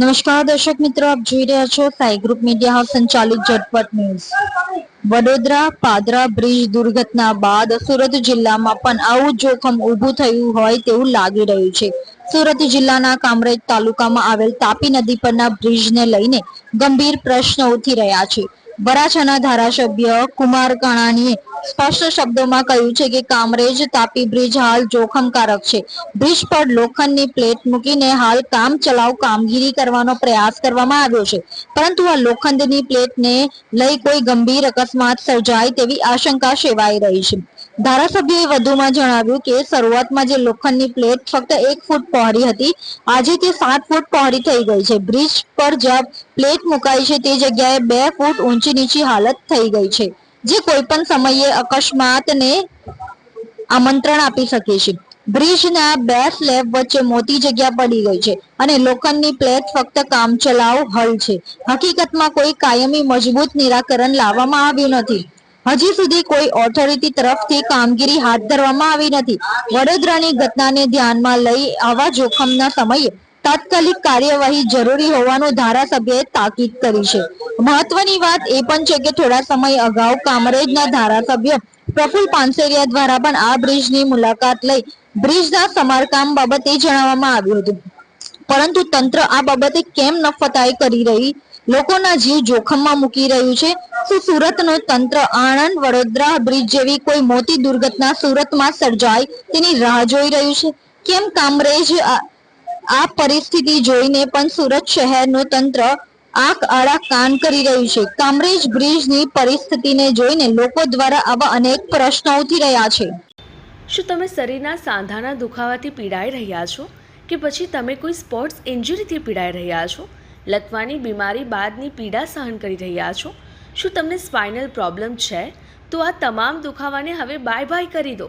નમસ્કાર, દર્શક મિત્રો, આપ જોઈ રહ્યા છો સાઈ ગ્રુપ મીડિયા હાઉસ સંચાલિત ઝટપટ ન્યૂઝ. વડોદરા પાદરા બ્રિજ દુર્ઘટના બાદ સુરત જિલ્લામાં પણ આવું જોખમ ઊભું થયું હોય તેવું લાગી રહ્યું છે. સુરત જિલ્લાના કામરેજ તાલુકામાં આવેલ તાપી નદી પરના બ્રિજને લઈને ગંભીર પ્રશ્નો ઉઠી રહ્યા છે. વરાછાના ધારાસભ્ય કુમાર કાણાણીએ સ્પષ્ટ શબ્દોમાં કહ્યું છે કે કામરેજ તાપી બ્રિજ હાલ જોખમકારક છે. બ્રિજ પર લોખંડની પ્લેટ મૂકીને હાલ કામ ચલાવ કામગીરી કરવાનો પ્રયાસ કરવામાં આવ્યો છે. પરંતુ આ લોખંડની પ્લેટને લઈ કોઈ ગંભીર અકસ્માત સર્જાય તેવી આશંકા સેવાઈ રહી છે. ધારાસભ્યએ વધુમાં જણાવ્યું કે શરૂઆતમાં જે લોખંડની પ્લેટ ફક્ત એક ફૂટ પહોળી હતી, આજે તે સાત ફૂટ પહોળી થઈ ગઈ છે. બ્રિજ પર જ્યાં પ્લેટ મુકાઈ છે તે જગ્યાએ બે ફૂટ ઊંચી નીચી હાલત થઈ ગઈ છે. જે કોઈ પણ સમયે અકસ્માતને આમંત્રણ આપી શકે છે. બ્રિજના બે સ્લેબ વચ્ચે મોટી જગ્યા પડી ગઈ છે અને લોખંડની પ્લેટ ફક્ત કામચલાઉ હલ છે. હકીકતમાં કોઈ કાયમી મજબૂત નિરાકરણ લાવવામાં આવ્યું નથી. હજી સુધી કોઈ ઓથોરિટી તરફથી કામગીરી હાથ ધરવામાં આવી નથી. વડોદરાની ઘટનાને ધ્યાનમાં લઈ આવા જોખમના સમયે તાત્કાલિક કાર્યવાહી જરૂરી હોવાનું ધારાસભ્યએ તાકીદ કરી છે. મહત્વની વાત એ પણ છે કે થોડા સમય અગાઉ કામરેજના ધારાસભ્ય પ્રફુલ પાનસેરિયા દ્વારા પણ આ બ્રિજની મુલાકાત લઈ બ્રિજના સમારકામ બાબતે જણાવવામાં આવ્યું હતું. પરંતુ તંત્ર આ બાબતે કેમ નફતાઈ કરી રહી? લોકોના જીવ જોખમમાં મૂકી રહ્યું છે. શું સુરતનું તંત્ર આણંદ વડોદરા બ્રિજ જેવી કોઈ મોટી દુર્ઘટના સુરતમાં સર્જાય તેની રાહ જોઈ રહ્યું છે? કેમ કામરેજ આ પરિસ્થિતિ જોઈને પણ સુરત શહેરનું તંત્ર આંખ આડા કાન કરી રહ્યું છે. કામરેજ બ્રિજની પરિસ્થિતિને જોઈને લોકો દ્વારા આવા અનેક પ્રશ્નો ઉઠી રહ્યા છે. શું તમે શરીરના સાંધાના દુખાવાથી પીડાઈ રહ્યા છો? કે પછી તમે કોઈ સ્પોર્ટ્સ ઇન્જરીથી પીડાઈ રહ્યા છો? લકવાની બીમારી બાદની પીડા સહન કરી રહ્યા છો? શું તમને સ્પાઇનલ પ્રોબ્લેમ છે? તો આ તમામ દુખાવાને હવે બાય બાય કરી દો.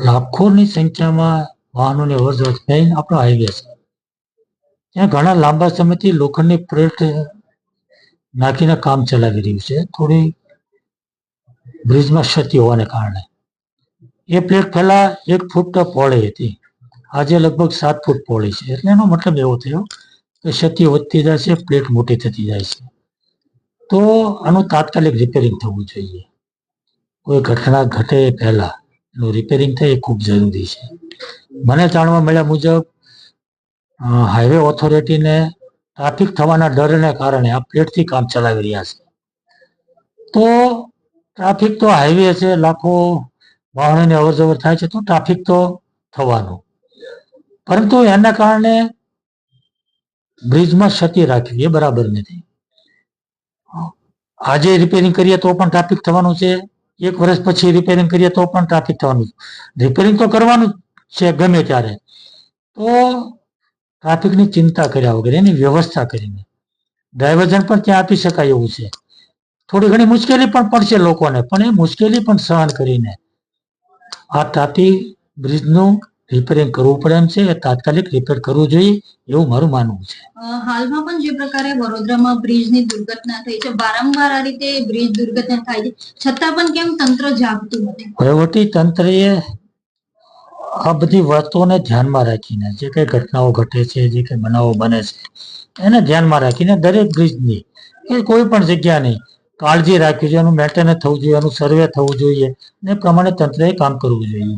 લાખોની સંખ્યામાં વાહનોની અવર જવર થઈને આપણો હાઈવે છે. ત્યાં ઘણા લાંબા સમયથી લોખંડની પ્લેટ નાખીને કામ ચલાવી રહ્યું છે. થોડી બ્રિજમાં ક્ષતિ હોવાને કારણે. એ પ્લેટ પહેલા એક ફૂટ પહોળી હતી. આજે લગભગ સાત ફૂટ પહોળી છે. એટલે એનો મતલબ એવો થયો કે ક્ષતિ વધતી જાય છે, પ્લેટ મોટી થતી જાય છે. તો આનું તાત્કાલિક રિપેરિંગ થવું જોઈએ. કોઈ ઘટના ઘટે પહેલા એનું રિપેરિંગ થાય એ ખૂબ જરૂરી છે. મને જાણવા મળ્યા મુજબ હાઈવે ઓથોરિટીને ટ્રાફિક થવાના ડરને કારણે આ પ્લેટથી કામ ચલાવી રહ્યા છે. તો ટ્રાફિક તો હાઈવે છે, લાખો વાહનોની અવર જવર થાય છે, તો ટ્રાફિક તો થવાનું. પરંતુ એના કારણે બ્રિજમાં ક્ષતિ રાખવી એ બરાબર નથી. આજે રિપેરિંગ કરીએ તો પણ ટ્રાફિક થવાનું છે. એક વર્ષ પછી રિપેરિંગ કરીએ તો પણ ટ્રાફિક થવાનું રિપેરિંગ તો કરવાનું છે ગમે ત્યારે. તો ટ્રાફિકની ચિંતા કર્યા વગર, એની વ્યવસ્થા કરીને ડાયવર્ઝન પણ ત્યાં આપી શકાય એવું છે. થોડી ઘણી મુશ્કેલી પણ પડશે લોકોને, પણ એ મુશ્કેલી પણ સહન કરીને આ તાપી બ્રિજનું રિપેરિંગ કરવું પડે એમ છે તાત્કાલિક રિપેર કરવું જોઈએ એવું મારું માનવું છે. હાલમાં પણ જે પ્રકારે વડોદરામાં બ્રિજની દુર્ઘટના થઈ છે વારંવાર આ રીતે બ્રિજ દુર્ઘટના થાય છે છતાં પણ કેમ તંત્ર જાગતું નથી? વહીવટી તંત્રએ આ બધી વાતોને ધ્યાનમાં રાખીને જે કઈ ઘટનાઓ ઘટે છે જે કઈ બનાવો બને છે એને ધ્યાનમાં રાખીને દરેક બ્રિજની કે કોઈ પણ જગ્યાની કાળજી રાખવી જોઈએ એનું મેન્ટેનન્સ થવું જોઈએ એનું સર્વે થવું જોઈએ એ પ્રમાણે તંત્રએ કામ કરવું જોઈએ.